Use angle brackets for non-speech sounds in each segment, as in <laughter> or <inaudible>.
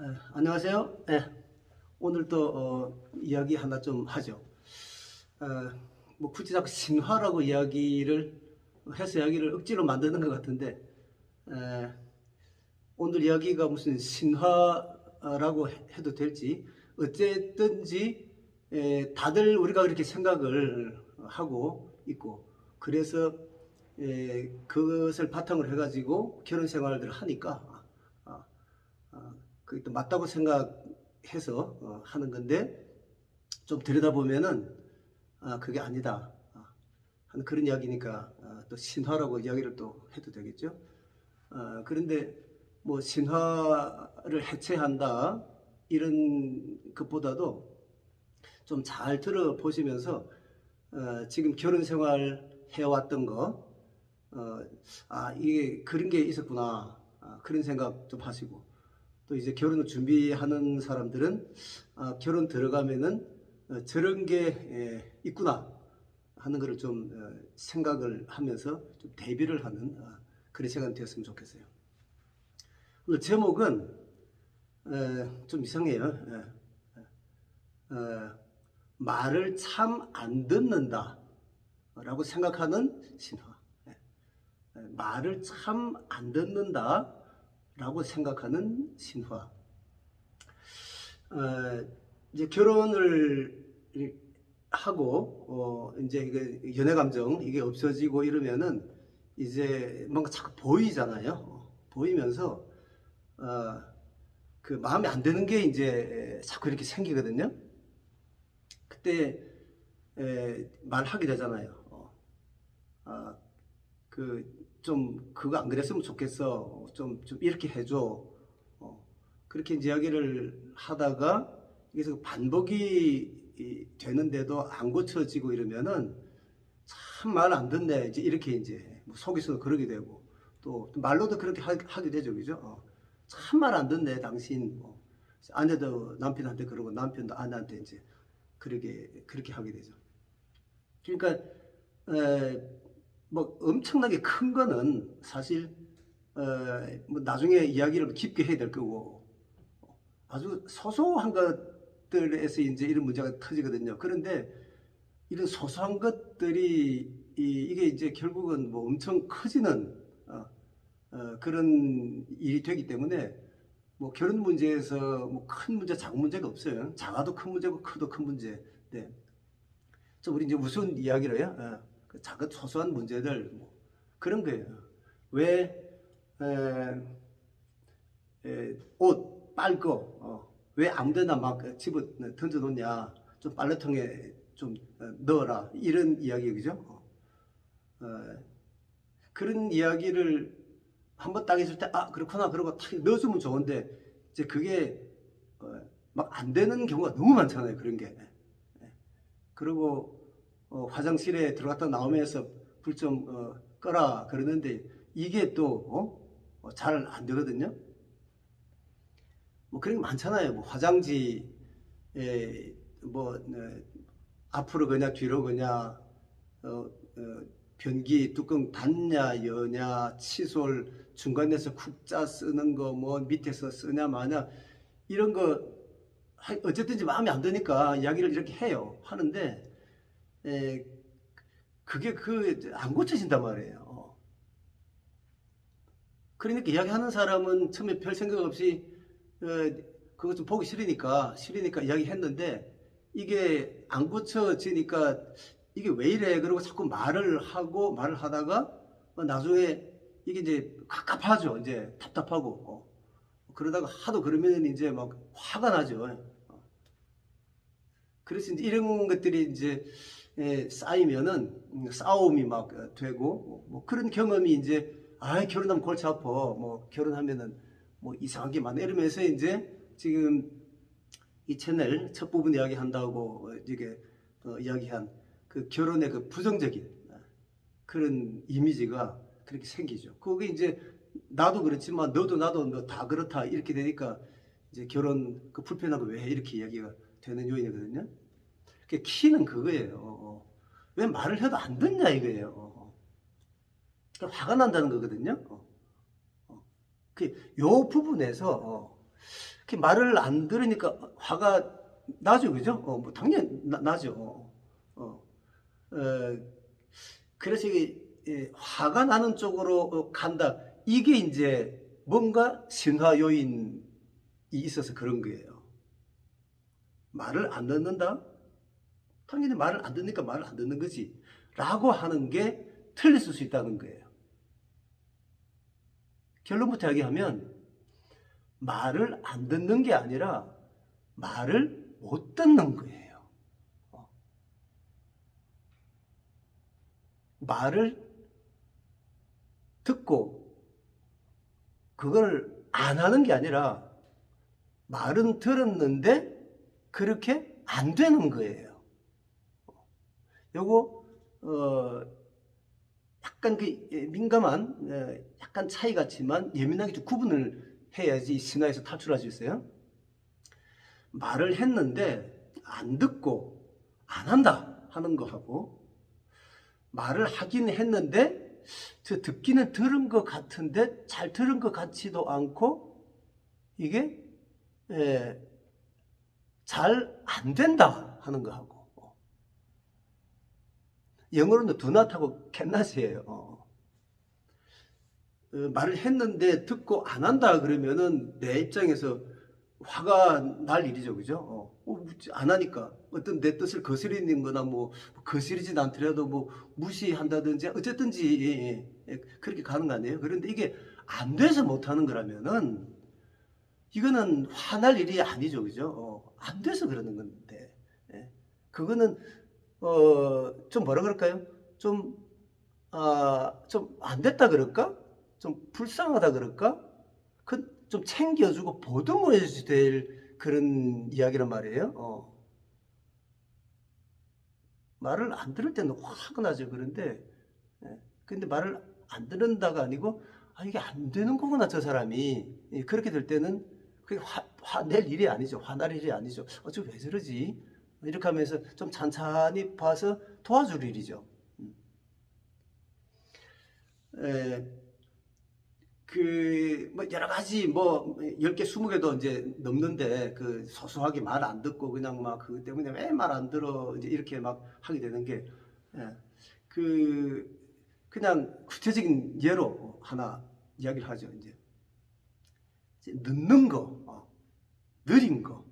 에, 안녕하세요. 예, 오늘 또 어, 이야기 하나 좀 하죠. 어, 뭐 굳이 자꾸 신화라고 이야기를 해서 이야기를 억지로 만드는 것 같은데 에, 오늘 이야기가 무슨 신화라고 해- 해도 될지 어쨌든지 에, 다들 우리가 그렇게 생각을 하고 있고 그래서 에, 그것을 바탕으로 해가지고 결혼 생활을 하니까 그게 또 맞다고 생각해서 어, 하는 건데 좀 들여다보면은 아, 그게 아니다. 아, 하는 그런 이야기니까 아, 또 신화라고 이야기를 또 해도 되겠죠. 아, 그런데 뭐 신화를 해체한다 이런 것보다도 좀 잘 들어보시면서 어, 지금 결혼 생활 해왔던 거, 어, 아 이게 그런 게 있었구나. 아, 그런 생각 좀 하시고 또 이제 결혼을 준비하는 사람들은 아, 결혼 들어가면은 어, 저런 게 에, 있구나 하는 거를 좀 어, 생각을 하면서 좀 대비를 하는 아, 그런 시간이 되었으면 좋겠어요. 오늘 제목은 에, 좀 이상해요. 에, 에, 어, 말을 참 안 듣는다라고 생각하는 신화. 에, 에, 말을 참 안 듣는다 라고 생각하는 신화. 어, 이제 결혼을 하고 어, 이제 이게 연애 감정 이게 없어지고 이러면은 이제 뭔가 자꾸 보이잖아요. 어, 보이면서 어, 그 마음에 안 드는 게 이제 자꾸 이렇게 생기거든요. 그때 에, 말하게 되잖아요. 어, 아, 그 좀 그거 안 그랬으면 좋겠어. 좀 좀 이렇게 해줘. 어, 그렇게 이야기를 하다가 이게 반복이 이- 되는데도 안 고쳐지고 이러면은 참 말 안 듣네. 이제 이렇게 이제 뭐 속에서도 그러게 되고 또 말로도 그렇게 하, 게 되죠, 그죠? 어, 참 말 안 듣네, 당신. 뭐. 아내도 남편한테 그러고 남편도 아내한테 이제 그렇게 그렇게 하게 되죠. 그러니까 에, 뭐 엄청나게 큰 거는 사실 에, 뭐 나중에 이야기를 깊게 해야 될 거고 아주 소소한 것들에서 이제 이런 문제가 터지거든요. 그런데 이런 소소한 것들이 이, 게 이제 결국은 뭐 엄청 커지는 어, 어, 그런 일이 되기 때문에 뭐 결혼 문제에서 뭐 큰 문제, 작은 문제가 없어요. 작아도 큰 문제고 커도 큰 문제. 네. 저 우리 이제 무슨 이야기로요? 어, 그 작은 소소한 문제들 뭐 그런 거예요. 왜 옷 빨고 어, 왜 아무데나 막 집어 던져 놓냐? 좀 빨래통에 좀 어, 넣어라 이런 이야기 그죠? 어, 어, 그런 이야기를 한번 딱 했을 때 아 그렇구나 그러고 탁 넣어주면 좋은데 이제 그게 어, 막안 되는 경우가 너무 많잖아요 그런 게 예. 그리고 어, 화장실에 들어갔다 나오면서 불 좀 어, 꺼라 그러는데 이게 또잘안 되거든요. 뭐 그런 게 많잖아요. 뭐 화장지 에, 뭐 어, 앞으로 그냐 뒤로 그냐 어, 어, 변기 뚜껑 닫냐 여냐 칫솔 중간에서 쿡짜 쓰는 거 뭐 밑에서 쓰냐 마냐 이런 거 하- 어쨌든지 마음에 안 드니까 이야기를 이렇게 해요. 하는데 에, 그게 그 안 고쳐진단 말이에요 그러니까 이야기하는 사람은 처음에 별 생각 없이 어, 그거 좀 보기 싫으니까 싫으니까 이야기했는데 이게 안 고쳐지니까 이게 왜 이래? 그러고 자꾸 말을 하고 말을 하다가 어, 나중에 이게 이제 갑갑하죠. 이제 답답하고 어. 그러다가 하도 그러면 이제 막 화가 나죠. 어. 그래서 이제 이런 것들이 이제 에, 쌓이면은 음, 싸움이 막 어, 되고 뭐 그런 경험이 이제 아 결혼하면 골치 아파. 뭐 결혼하면은 뭐 이상한 게 많아. 이러면서 이제 지금 이 채널 첫 부분 이야기 한다고 어, 이게 어, 이야기한 그 결혼의 그 부정적인 어, 그런 이미지가 그렇게 생기죠. 그게 이제 나도 그렇지만 너도 나도 너 다 그렇다 이렇게 되니까 이제 결혼 그 불편하고 왜 이렇게 이야기가 되는 요인이거든요. 그 키는 그거예요. 왜 말을 해도 안 듣냐 이거예요. 그러니까 화가 난다는 거거든요. 어, 어. 그요 부분에서 어, 그 말을 안 들으니까 화가 나죠, 그죠? 어, 뭐 당연히 나, 나죠. 어, 어, 어, 그래서 이게 예, 화가 나는 쪽으로 어, 간다. 이게 이제 뭔가 신화 요인이 있어서 그런 거예요. 말을 안 듣는다? 당연히 말을 안 듣니까 말을 안 듣는 거지. 라고 하는 게 틀렸을 수 있다는 거예요. 결론부터 이야기하면 말을 안 듣는 게 아니라 말을 못 듣는 거예요. 어. 말을 듣고 그걸 안 하는 게 아니라 말은 들었는데 그렇게 안 되는 거예요. 요거 어 약간 그 예, 민감한 예, 약간 차이 같지만 예민하게 좀 구분을 해야지 신화에서 탈출할 수 있어요. 말을 했는데 안 듣고 안 한다 하는 거하고 말을 하긴 했는데 저 듣기는 들은 것 같은데 잘 들은 것 같지도 않고 이게 예, 잘안 된다 하는 거하고 영어로는 do not하고 cannot이에요. 어. 어, 말을 했는데 듣고 안 한다 그러면은 내 입장에서 화가 날 일이죠, 그죠? 어, 어, 안 하니까 어떤 내 뜻을 거스리는 거나 뭐 거스리진 않더라도 뭐 무시한다든지 어쨌든지 예, 예, 예, 그렇게 가는 거 아니에요? 그런데 이게 안 돼서 못 하는 거라면은 이거는 화날 일이 아니죠, 그죠? 어, 안 돼서 그러는 건데 예. 그거는 어, 좀 뭐라 그럴까요? 좀, 아, 좀 안 됐다 그럴까? 좀 불쌍하다 그럴까? 그, 좀 챙겨주고 보듬어야지 될 그런 이야기란 말이에요. 어. 말을 안 들을 때는 화가 나죠. 그런데, 예. 근데 말을 안 들은다가 아니고, 아, 이게 안 되는 거구나, 저 사람이. 예, 그렇게 될 때는, 그게 화, 화낼 일이 아니죠. 화날 일이 아니죠. 어, 저왜 저러지? 이렇게 하면서 좀 찬찬히 봐서 도와줄 일이죠. 음. 에, 그, 뭐, 여러 가지, 뭐, 10개, 20개도 이제 넘는데, 그, 소소하게 말 안 듣고, 그냥 막, 그 때문에 왜 말 안 들어, 이제 이렇게 막 하게 되는 게, 예, 그, 그냥 구체적인 예로 하나 이야기를 하죠. 이제 늦는 거, 어, 느린 거,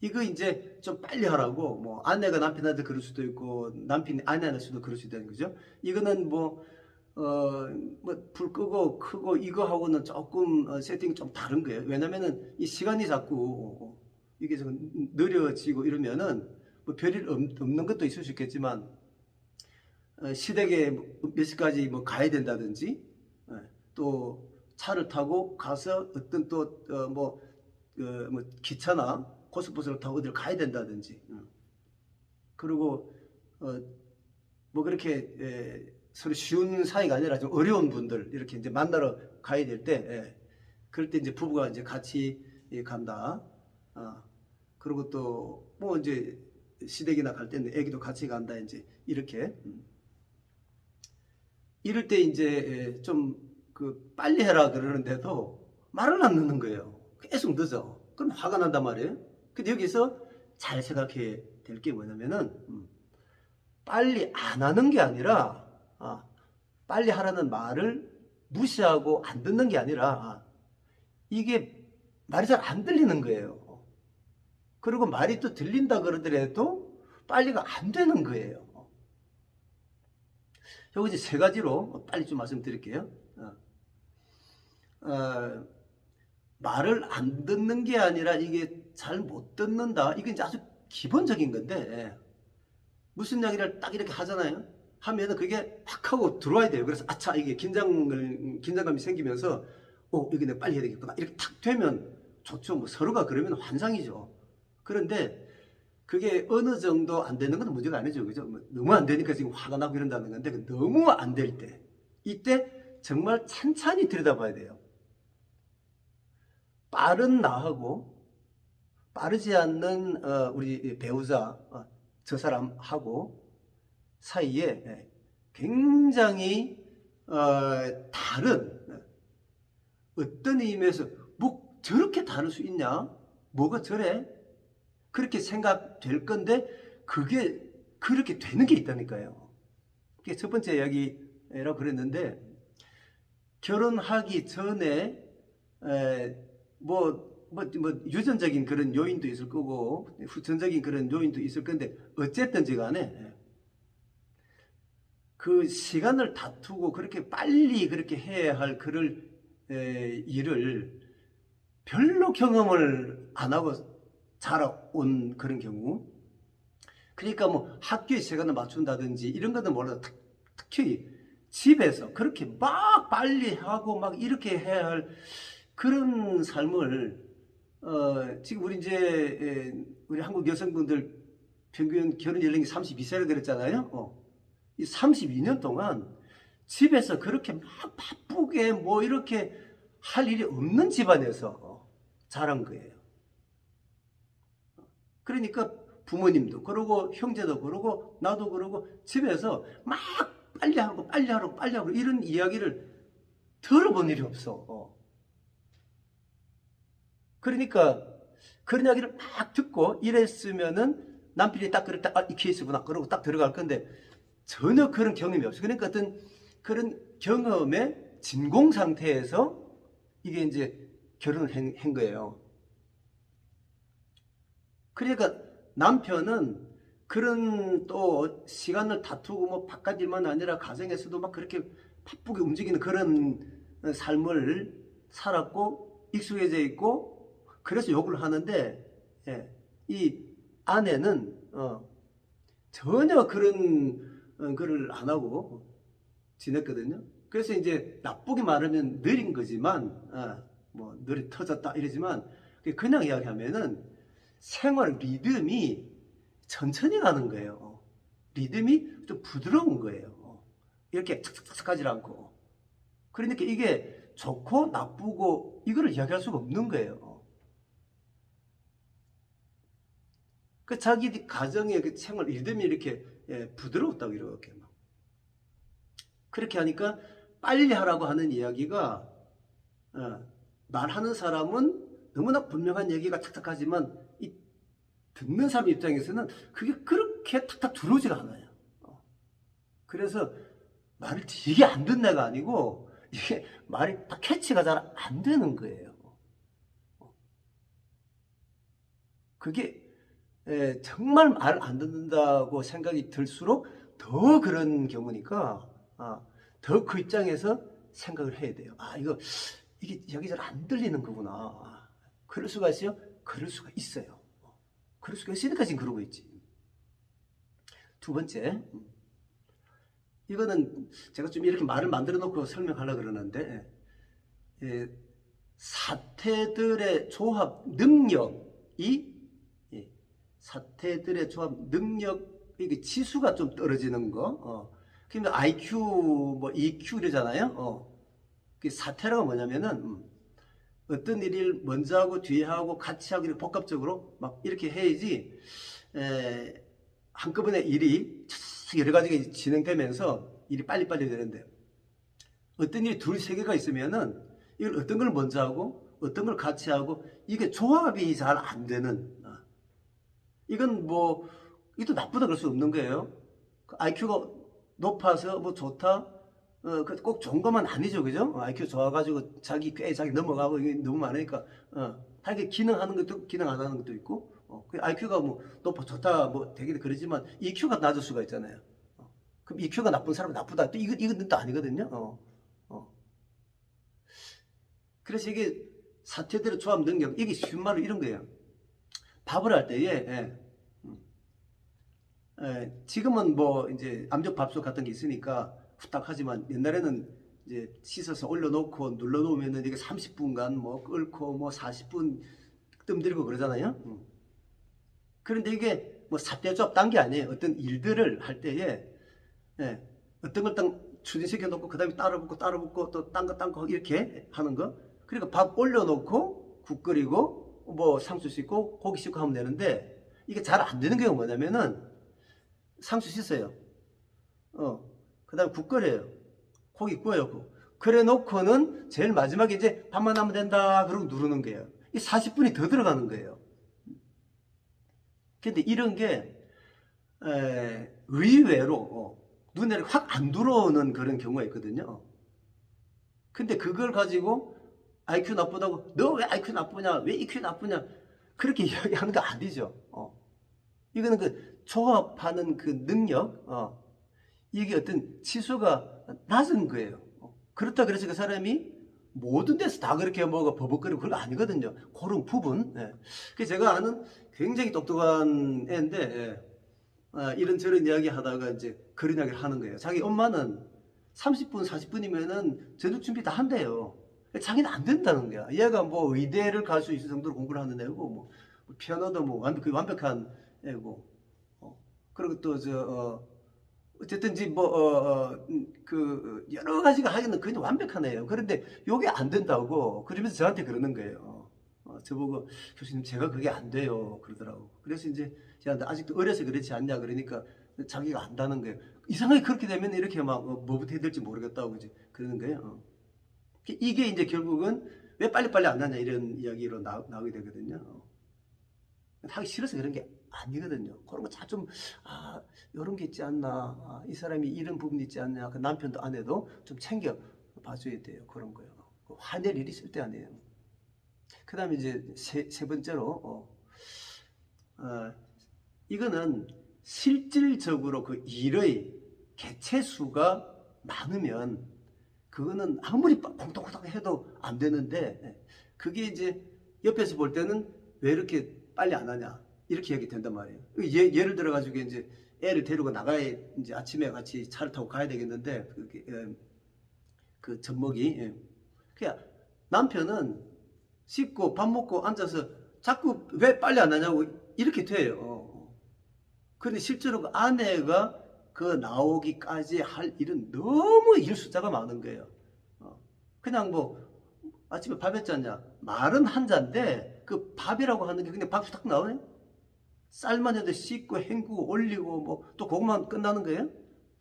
이거 이제 좀 빨리 하라고 뭐 아내가 남편한테 그럴 수도 있고 남편이 아내한테 수도 그럴 수 있다는 거죠. 이거는 뭐 어, 뭐, 불 끄고, 크고, 이거하고는 조금 어, 세팅이 좀 다른 거예요. 왜냐면은 이 시간이 자꾸 이게 좀 느려지고 이러면은 뭐 별일 없는 것도 있을 수 있겠지만, 어, 시댁에 몇 시까지 뭐 가야 된다든지, 어, 또 차를 타고 가서 어떤 또, 어, 뭐, 어, 뭐 기차나 고속버스를 타고 어디를 가야 된다든지 그리고 어, 뭐 그렇게 에, 서로 쉬운 사이가 아니라 좀 어려운 분들 이렇게 이제 만나러 가야 될때 예, 그럴 때 이제 부부가 이제 같이 예, 간다. 어, 그리고 또 뭐 이제 시댁이나 갈 때는 애기도 같이 간다 이제 이렇게 음. 이럴 때 이제 좀 그 빨리 해라 그러는데도 말을 안 듣는 거예요. 계속 늦어. 그럼 화가 난단 말이에요. 근데 여기서 잘 생각해야 될 게 뭐냐면은 음, 빨리 안 하는 게 아니라 아, 빨리 하라는 말을 무시하고 안 듣는 게 아니라 아, 이게 말이 잘 안 들리는 거예요. 그리고 말이 또 들린다 그러더라도 빨리가 안 되는 거예요. 여기 이제 세 가지로 빨리 좀 말씀드릴게요. 어, 어, 말을 안 듣는 게 아니라 이게 잘 못 듣는다. 이게 이제 아주 기본적인 건데 무슨 이야기를 딱 이렇게 하잖아요. 하면은 그게 확 하고 들어와야 돼요. 그래서 아차 이게 긴장을 긴장감이 생기면서 어 여기 내가 빨리 해야 되겠구나 이렇게 탁 되면 좋죠. 뭐 서로가 그러면 환상이죠. 그런데 그게 어느 정도 안 되는 건 문제가 아니죠. 그죠? 뭐 너무 안 되니까 지금 화가 나고 이런다는 건데 그 너무 안 될 때 이때 정말 찬찬히 들여다봐야 돼요. 빠른 나하고 빠르지 않는 어, 우리 배우자 어, 저 사람하고 사이에 예, 굉장히 어, 다른 어떤 의미에서 묵 저렇게 다를 수 있냐? 뭐가 저래? 그렇게 생각될 건데 그게 그렇게 되는 게 있다니까요. 그게 첫 번째 이야기라고 그랬는데 결혼하기 전에 에, 뭐, 뭐, 뭐 유전적인 그런 요인도 있을 거고 후천적인 그런 요인도 있을 건데 어쨌든지 간에 그 시간을 다투고 그렇게 빨리 그렇게 해야 할 그를 에, 일을 별로 경험을 안 하고 자라온 그런 경우. 그러니까 뭐 학교의 시간을 맞춘다든지 이런 거는 몰라도 특- 특히 집에서 그렇게 막 빨리 하고 막 이렇게 해야 할 그런 삶을 어 지금 우리 이제 에, 우리 한국 여성분들 평균 결혼 연령이 32세라 그랬잖아요. 어. 이 32년 동안 집에서 그렇게 막 바쁘게 뭐 이렇게 할 일이 없는 집안에서 어, 자란 거예요. 그러니까 부모님도 그러고 형제도 그러고 나도 그러고 집에서 막 빨리 하고 빨리 하고 빨리 하고 이런 이야기를 들어본 일이 없어. 어. 그러니까 그런 이야기를 막 듣고 이랬으면은 남편이 딱 그럴 때아이 케이스구나 그러고 딱 들어갈 건데 전혀 그런 경험이 없어. 그러니까 어떤 그런 경험의 진공 상태에서 이게 이제 결혼을 한, 한 거예요. 그러니까 남편은 그런 또 시간을 다투고 뭐 바깥 일만 아니라 가정에서도 막 그렇게 바쁘게 움직이는 그런 삶을 살았고 익숙해져 있고 그래서 욕을 하는데 예, 이 아내는 어, 전혀 그런 어, 거를 안 하고 지냈거든요. 그래서 이제 나쁘게 말하면 느린 거지만 어, 뭐 느리 터졌다 이러지만 그냥 이야기하면은 생활 리듬이 천천히 가는 거예요. 어. 리듬이 좀 부드러운 거예요. 어. 이렇게 착착착 가지 않고. 그러니까 이게 좋고 나쁘고 이거를 이야기할 수가 없는 거예요. 어. 그 자기 가정의 그 생활 리듬이 이렇게 예, 부드러웠다고 이렇게 막. 그렇게 하니까 빨리 하라고 하는 이야기가 어, 말하는 사람은 너무나 분명한 얘기가 탁탁하지만 이 듣는 사람 입장에서는 그게 그렇게 탁탁 들어오지가 않아요. 어. 그래서 말을 되게 안 듣네가 아니고 이게 말이 딱 캐치가 잘 안 되는 거예요. 어. 그게 에, 정말 말 안 듣는다고 생각이 들수록 더 그런 경우니까 아, 더 그 입장에서 생각을 해야 돼요. 아 이거 이게 여기 잘 안 들리는 거구나. 아, 그럴 수가 있어요? 그럴 수가 있어요. 그럴 수가 있으니까 지금 그러고 있지. 두 번째, 이거는 제가 좀 이렇게 말을 만들어 놓고 설명하려고 그러는데, 예, 사태들의 조합 능력이, 예, 사태들의 조합 능력, 이게 지수가 좀 떨어지는 거, 어, 그러니까 IQ, 뭐 EQ 이러잖아요. 어, 그 사태라가 뭐냐면은, 음, 어떤 일을 먼저 하고 뒤에 하고 같이 하고 이렇게 복합적으로 막 이렇게 해야지 에, 한꺼번에 일이 여러 가지가 진행되면서 일이 빨리빨리 되는데 어떤 일이 둘, 세 개가 있으면은 이걸 어떤 걸 먼저 하고 어떤 걸 같이 하고 이게 조합이 잘 안 되는 어. 이건 뭐 이도 나쁘다 그럴 수 없는 거예요. IQ가 높아서 뭐 좋다 어, 그꼭 좋은 것만 아니죠, 그죠? 어, IQ 좋아가지고 자기 꽤 자기 넘어가고 이게 너무 많으니까, 어, 하게 기능하는 것도 기능 안 하는 것도 있고, 어, 그 IQ가 뭐 높아 좋다 뭐 되게 그러지만 EQ가 낮을 수가 있잖아요. 어, 그럼 EQ가 나쁜 사람은 나쁘다. 또 이거 이건 또 아니거든요. 어, 어. 그래서 이게 사태들의 조합 능력 이게 쉬운 말로 이런 거예요. 밥을 할 때에 예, 음, 예, 지금은 뭐 이제 암적 밥솥 같은 게 있으니까 후딱 하지만 옛날에는 이제 씻어서 올려놓고 눌러놓으면은 이게 30분간 뭐 끓고 뭐 40분 뜸들이고 그러잖아요. 음. 그런데 이게 뭐 사대조합 딴게 아니에요. 어떤 일들을 할 때에 예, 어떤 걸 딱 추진시켜 놓고 그 다음에 따로 붓고 따로 붓고 또 딴 거 딴 거 이렇게 하는 거. 그러니까 밥 올려놓고 국 끓이고 뭐 상추 씻고 고기 씻고 하면 되는데 이게 잘 안 되는 경우가 뭐냐면은 상추 씻어요. 어. 그 다음에 국 끓여요. 고기 구워요. 그래 놓고는 제일 마지막에 이제 밥만 하면 된다. 그러고 누르는 거예요. 이 40분이 더 들어가는 거예요. 근데 이런 게 에, 의외로 어, 눈에 확 안 들어오는 그런 경우가 있거든요. 근데 그걸 가지고 IQ 나쁘다고 너 왜 IQ 나쁘냐? 왜 EQ 나쁘냐? 그렇게 <laughs> 이야기하는 거 아니죠. 어. 이거는 그 조합하는 그 능력, 어. 이게 어떤 치수가 낮은 거예요. 어. 그렇다 그래서 그 사람이 모든 데서 다 그렇게 뭐가 버벅거리고 그런 거 아니거든요. 그런 부분. 예. 그래서 제가 아는 굉장히 똑똑한 애인데, 예. 아, 이런저런 이야기 하다가 이제 그런 이야기를 하는 거예요. 자기 엄마는 30분, 40분이면은 저녁 준비 다 한대요. 자기는 안 된다는 거야. 얘가 뭐 의대를 갈 수 있을 정도로 공부를 하는 애고, 뭐, 피아노도 뭐 완벽, 거의 완벽한 애고, 어. 그리고 또 저, 어, 어쨌든지 뭐, 어, 어, 음, 그, 여러 가지가 하기는 그냥 완벽한 애예요. 그런데 요게 안 된다고, 그러면서 저한테 그러는 거예요. 어, 저보고, 교수님, 제가 그게 안 돼요. 그러더라고. 그래서 이제, 제가 아직도 어려서 그렇지 않냐. 그러니까, 자기가 안다는 거예요. 이상하게 그렇게 되면 이렇게 막, 어, 뭐부터 해야 될지 모르겠다고 이제 그러는 거예요. 어. 이게 이제 결국은 왜 빨리빨리 안 하냐 이런 이야기로 나, 나오게 되거든요. 하기 싫어서 그런 게 아니거든요. 그런 거잘 좀, 아, 이런 게 있지 않나. 아, 이 사람이 이런 부분이 있지 않냐. 그 남편도 아내도 좀 챙겨 봐줘야 돼요. 그런 거요. 그 화낼 일이 있을 때 아니에요. 그 다음에 이제 세, 세 번째로, 어, 어, 이거는 실질적으로 그 일의 개체수가 많으면 그거는 아무리 콩떡콩떡 해도 안 되는데 예, 그게 이제 옆에서 볼 때는 왜 이렇게 빨리 안 하냐 이렇게 얘기 된단 말이에요. 예, 예를 들어 가지고 이제 애를 데리고 나가야 이제 아침에 같이 차를 타고 가야 되겠는데 그렇게 예, 그 젖먹이 예. 그냥 남편은 씻고 밥 먹고 앉아서 자꾸 왜 빨리 안 하냐고 이렇게 돼요. 근데 실제로 그 아내가 그 나오기까지 할 일은 너무 일 숫자가 많은 거예요. 어, 그냥 뭐 아침에 밥 했잖냐 말은 한 잔데 그 밥이라고 하는 게 그냥 밥이 딱 나오네. 쌀만 해도 씻고 헹구고 올리고 뭐 또 그것만 끝나는 거예요?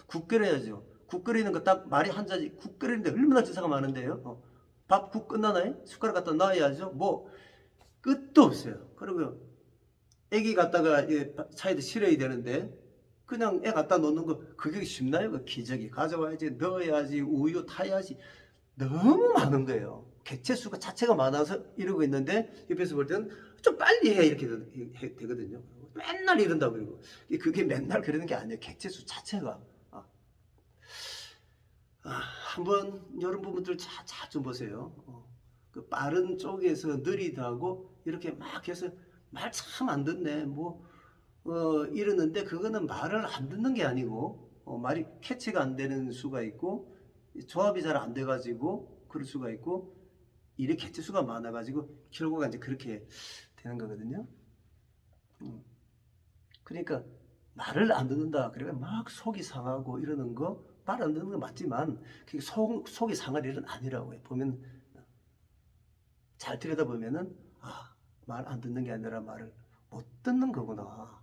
국 끓여야죠. 국 끓이는 거 딱 말이 한 잔이 국 끓이는데 얼마나 지사가 많은데요. 어, 밥국 끝나나요? 숟가락 갖다 놔야죠. 뭐 끝도 없어요. 그리고 애기 갖다가 이 차에다 실어야 되는데 그냥 애 갖다 놓는 거 그게 쉽나요? 그 기저귀 가져와야지 넣어야지 우유 타야지 너무 많은 거예요. 개체 수가 자체가 많아서 이러고 있는데 옆에서 볼 때는 좀 빨리 해 이렇게 되거든요. 맨날 이런다 그러고 그게 맨날 그러는 게 아니에요. 개체 수 자체가 아. 아, 한번 부분들 자좀 보세요. 어, 그 빠른 쪽에서 느리다고 이렇게 막 해서 말 참 안 듣네. 뭐 어, 이러는데 그거는 말을 안 듣는 게 아니고 어, 말이 캐치가 안 되는 수가 있고 조합이 잘 안 돼가지고 그럴 수가 있고 일의 개체 수가 많아가지고 결과가 이제 그렇게 되는 거거든요. 음. 그러니까 말을 안 듣는다. 그러니까 막 속이 상하고 이러는 거 말 안 듣는 거 맞지만 그게 속, 속이 상할 일은 아니라고요. 보면 잘 들여다 보면은 아 말 안 듣는 게 아니라 말을 못 듣는 거구나.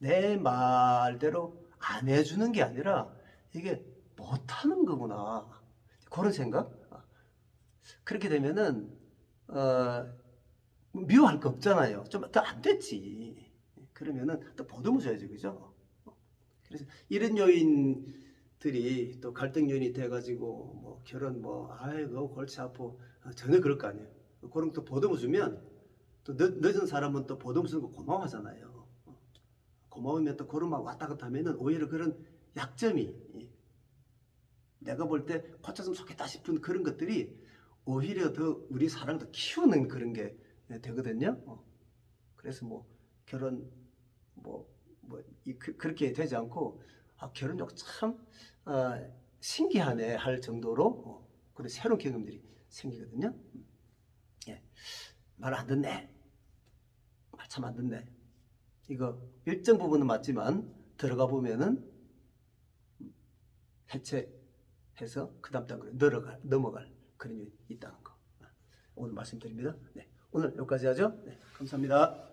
아, 내 말대로 안 해주는 게 아니라 이게 못하는 거구나. 그런 생각? 아, 그렇게 되면은 어, 미워할 거 없잖아요. 좀 더 안 됐지. 그러면은 또 보듬어 줘야지, 그죠? 그래서 이런 요인들이 또 갈등 요인이 돼가지고 뭐 결혼 뭐 아이고 골치 아파 아, 전혀 그럴 거 아니에요. 그런 또 보듬어 주면 또 늦, 늦은 사람은 또 보듬어 주는 거 고마워하잖아요. 고마우면 또막 왔다 갔다 하면은 오히려 그런 약점이 내가 볼 때 고쳤으면 좋겠다 싶은 그런 것들이 오히려 더 우리 사랑을 더 키우는 그런 게 되거든요. 어. 그래서 뭐 결혼 뭐, 뭐 이, 그, 그렇게 되지 않고 아, 결혼력 참 아, 신기하네 할 정도로 어, 그런 새로운 경험들이 생기거든요. 예. 말 안 듣네. 말 참 안 듣네. 이거 일정 부분은 맞지만 들어가 보면은 해체해서 그 다음 단계로 넘어갈, 넘어갈 그런 일이 있다는 거. 오늘 말씀드립니다. 네. 오늘 여기까지 하죠. 네. 감사합니다.